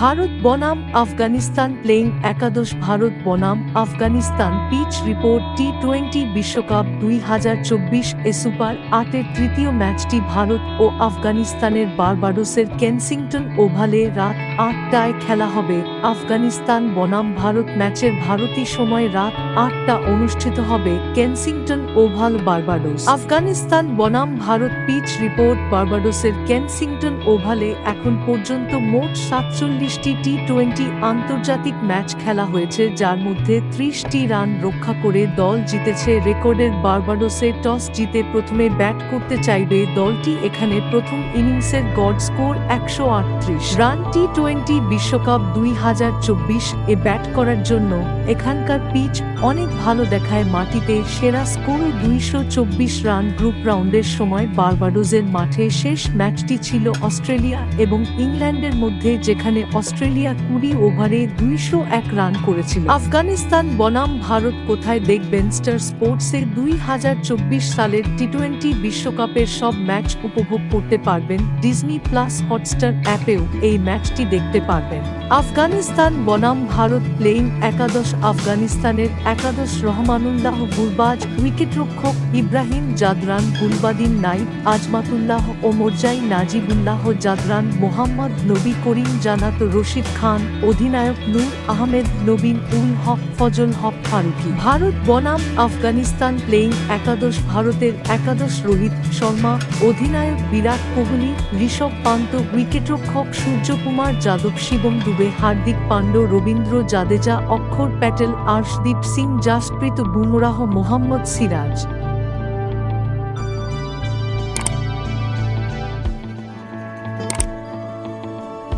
ভারত বনাম আফগানিস্তান প্লেইং একাদশ ভারত বনাম Afghanistan pitch report T twenty বিশ্বকাপ দুই হাজার চব্বিশ এ সুপার আটের তৃতীয় ম্যাচটি ভারত ও আফগানিস্তানের বারবাডোসের কেনসিংটন ওভালে রাত আটটায় খেলা হবে। আফগানিস্তান বনাম ভারত ম্যাচের ভারতী সময় রাত আটটা অনুষ্ঠিত হবে কেনসিংটন ওভাল বারবাডোস। আফগানিস্তান বনাম ভারত পিচ রিপোর্ট বারবাডোসের কেনসিংটন ওভালে এখন পর্যন্ত মোট সাতচল্লিশটি টি টোয়েন্টি আন্তর্জাতিক ম্যাচ খেলা হয়েছে, যার মধ্যে ত্রিশটি রান রক্ষা করে দল জিতেছে। রেকর্ডের বারবাডোসে টস জিতে প্রথমে ব্যাট করতে চাইবে দলটি, এখানে প্রথম ইনিংসের গড স্কোর একশো আটত্রিশ। রান টি টোয়েন্টি বিশ্বকাপ দুই হাজার চব্বিশ এ ব্যাট করার জন্য এখানকার পিচ অনেক ভালো দেখায় মাটিতে সেরা স্কোর দুইশো চব্বিশ রান গ্রুপ রাউন্ডের সময় বারবাডোজের মাঠে শেষ ম্যাচটি ছিল অস্ট্রেলিয়া এবং ইংল্যান্ডের মধ্যে যেখানে অস্ট্রেলিয়া কুড়ি ওভারে দুইশো এক রান করেছিল। আফগানিস্তান বনাম ভারত কোথায় দেখবেন? স্টার স্পোর্টসে দুই হাজার চব্বিশ সালের টি টোয়েন্টি বিশ্বকাপের সব ম্যাচ উপভোগ করতে পারবেন ডিজনি প্লাস হটস্টার অ্যাপেও। এই ম্যাচটি দেখতে পারবেন আফগানিস্তান বনাম ভারত প্লেইং একাদশ আফগানিস্তানের একাদশ রহমানুল্লাহ গুলবাজ উইকেটরক্ষক ইব্রাহিম জাদরান গুলবাদিন নাইব আজমাতুল্লাহ ও মোরজাই নাজিবুল্লাহ জাদরান মোহাম্মদ নবী করিম জানাত রশিদ খান, অধিনায়ক নূর আহমেদ, নবীন উল হক, ফজল হক ফারুকি। ভারত বনাম আফগানিস্তান প্লেইং একাদশ ভারতের একাদশ রোহিত শর্মা, অধিনায়ক বিরাট কোহলি, ঋষভ পান্ত, উইকেটরক্ষক সূর্যকুমার যাদব, শিবম দুবে হার্দিক পাণ্ড রবীন্দ্র জাদেজা অক্ষর প্যাটেল আর্শদীপ সিং জাসপ্রীত বুমরাহ মোহাম্মদ সিরাজ।